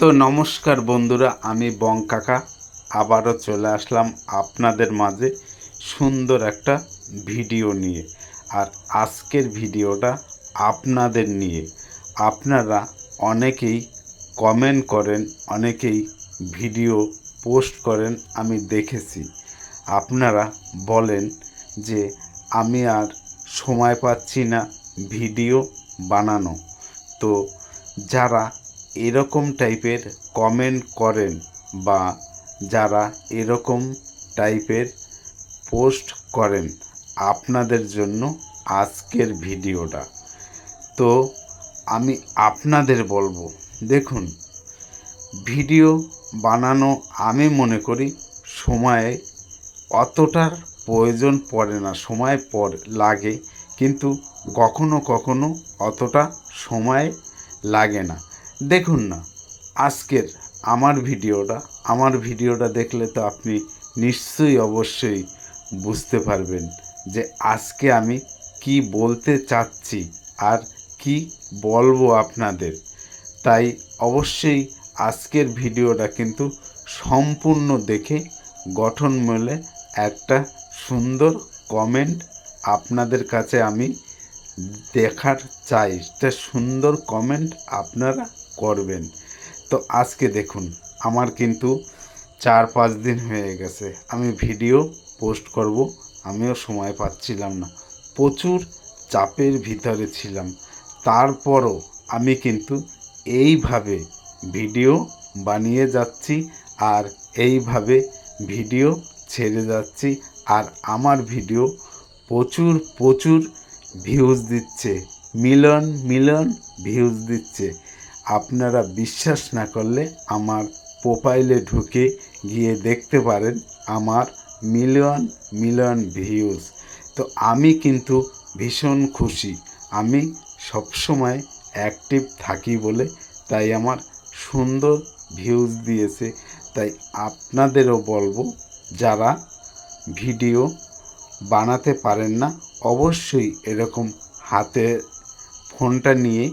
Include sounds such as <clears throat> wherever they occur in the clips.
তো নমস্কার বন্ধুরা, আমি বং কাকা। আবারও চলে আসলাম আপনাদের মাঝে সুন্দর একটা ভিডিও নিয়ে। আর আজকের ভিডিওটা আপনাদের নিয়ে। আপনারা অনেকেই কমেন্ট করেন, অনেকেই ভিডিও পোস্ট করেন, আমি দেখেছি। আপনারা বলেন যে, আমি আর সময় পাচ্ছি না ভিডিও বানানো। তো যারা এরকম টাইপের কমেন্ট করেন বা যারা এরকম টাইপের পোস্ট করেন আপনাদের জন্য আজকের ভিডিওটা। তো আমি আপনাদের বলব, দেখুন, ভিডিও বানানো আমি মনে করি সময়ে অতটার প্রয়োজন পড়ে না, সময় পর লাগে, কিন্তু কখনো কখনো অতটা সময় লাগে না। দেখুন না, আজকের আমার ভিডিওটা আমার ভিডিওটা দেখলে তো আপনি নিশ্চয়ই অবশ্যই বুঝতে পারবেন যে আজকে আমি কি বলতে চাচ্ছি আর কি বলব আপনাদের। তাই অবশ্যই আজকের ভিডিওটা কিন্তু সম্পূর্ণ দেখে গঠন মেলে একটা সুন্দর কমেন্ট আপনাদের কাছে আমি দেখার চাই। একটা সুন্দর কমেন্ট আপনারা করবেন। তো আজকে দেখুন, আমার কিন্তু চার, পাঁচ দিন হয়ে গেছে। আমি ভিডিও পোস্ট করব, আমিও সময় পাচ্ছিলাম না। প্রচুর চাপের ভিতরে ছিলাম। তারপরও আমি কিন্তু এইভাবে ভিডিও বানিয়ে যাচ্ছি আর এইভাবে ভিডিও ছেড়ে যাচ্ছি আর আমার ভিডিও প্রচুর প্রচুর ভিউজ দিচ্ছে। মিলন মিলন ভিউজ দিচ্ছে। আপনারা বিশ্বাস না করলে আমার প্রোফাইলে ঢুকে গিয়ে দেখতে পারেন আমার মিলিয়ন মিলিয়ন ভিউজ। তো আমি কিন্তু ভীষণ খুশি। আমি সবসময় অ্যাক্টিভ থাকি বলে তাই আমার সুন্দর ভিউজ দিয়েছে। তাই আপনাদেরও বলব, যারা ভিডিও বানাতে পারেন না, অবশ্যই এরকম হাতে ফোনটা নিয়ে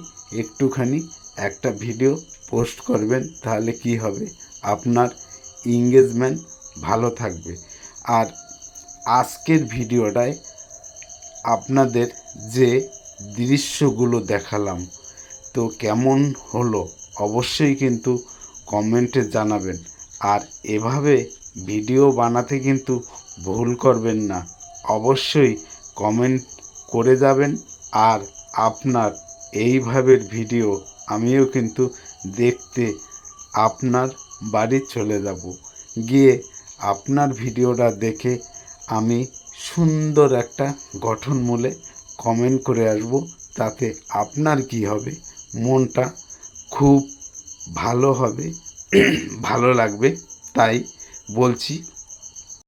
একটুখানি একটা ভিডিও পোস্ট করবেন, তাহলে কি হবে? আপনার এঙ্গেজমেন্ট ভালো থাকবে। আর আজকের ভিডিওটায় আপনাদের যে দৃশ্যগুলো দেখালাম, তো কেমন হলো অবশ্যই কিন্তু কমেন্টে জানাবেন। আর এভাবে ভিডিও বানাতে কিন্তু ভুল করবেন না। অবশ্যই কমেন্ট করে যাবেন। আর আপনার এইভাবে ভিডিও আমিও কিন্তু দেখতে আপনার বাড়ি চলে যাব। গিয়ে আপনার ভিডিওটা দেখে আমি সুন্দর একটা গঠনমূলে কমেন্ট করে আসব, তাতে আপনার কি হবে? মনটা খুব ভালো হবে, <clears throat> ভালো লাগবে, তাই বলছি